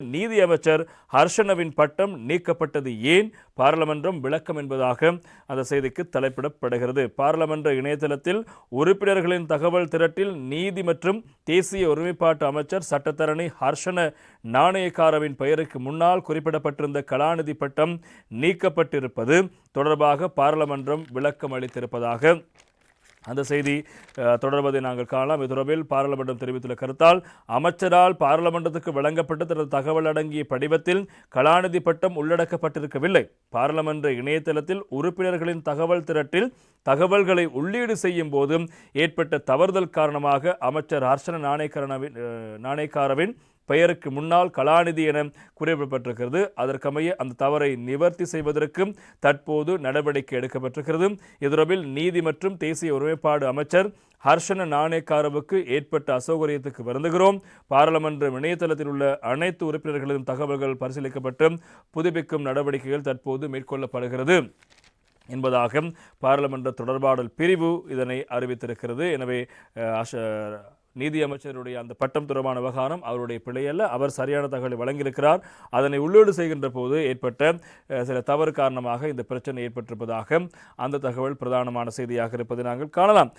நீதி அமைச்சர் ஹர்ஷனவின் பட்டம் நீக்கப்பட்டது ஏன்? பாராளுமன்றம் விளக்கம் என்பதாக அந்த செய்திக்கு தலைப்பிடப்படுகிறது. பாராளுமன்ற இணையதளத்தில் உறுப்பினர்களின் தகவல் திரட்டில் நீதி மற்றும் தேசிய ஒருமைப்பாட்டு அமைச்சர் சட்டத்தரணி ஹர்ஷன நாணயக்காரவின் பெயருக்கு முன்னால் குறிப்பிடப்பட்டிருந்த கலாநிதி பட்டம் நீக்கப்பட்டிருப்பது தொடர்பாக பாராளுமன்றம் விளக்கம் அளித்திருப்பதாக அந்த செய்தி தொடர்வதை நாங்கள் காணலாம். இது தொடர்பில் பாராளுமன்றம் தெரிவித்துள்ள கருத்தால் அமைச்சரால் பாராளுமன்றத்துக்கு வழங்கப்பட்ட தனது தகவல் அடங்கிய படிவத்தில் கலாநிதி பட்டம் உள்ளடக்கப்பட்டிருக்கவில்லை. பாராளுமன்ற இணையதளத்தில் உறுப்பினர்களின் தகவல் திரட்டில் தகவல்களை உள்ளீடு செய்யும் போதும் ஏற்பட்ட தவறுதல் காரணமாக அமைச்சர் ஹர்ஷன நாணயக்காரனவின் நாணயக்காரவின் பெயருக்கு முன்னால் கலாநிதி என குறிப்பிடப்பட்டிருக்கிறது. அதற்கமைய அந்த தவறை நிவர்த்தி செய்வதற்கும் தற்போது நடவடிக்கை எடுக்கப்பட்டிருக்கிறது. இது நீதி மற்றும் தேசிய ஒருமைப்பாடு அமைச்சர் ஹர்ஷன நாணேக்காரவுக்கு ஏற்பட்ட அசௌகரியத்துக்கு வருந்துகிறோம். பாராளுமன்ற இணையதளத்தில் உள்ள அனைத்து உறுப்பினர்களின் தகவல்கள் பரிசீலிக்கப்பட்டு புதுப்பிக்கும் நடவடிக்கைகள் தற்போது மேற்கொள்ளப்படுகிறது. என்பதாக பாராளுமன்ற தொடர்பாடல் பிரிவு இதனை அறிவித்திருக்கிறது. எனவே நீதியமைச்சருடைய நீதி அமைச்சருடைய அந்த பட்டம் தொடர்பான விவகாரம் அவருடைய பிழையல்ல. அவர் சரியான தகவலை வழங்கியிருக்கிறார். அதனை உள்ளீடு செய்கின்ற போது ஏற்பட்ட சில தவறு காரணமாக இந்த பிரச்சனை ஏற்பட்டிருப்பதாக அந்த தகவல் பிரதானமான செய்தியாக இருப்பதை நாங்கள் காணலாம்.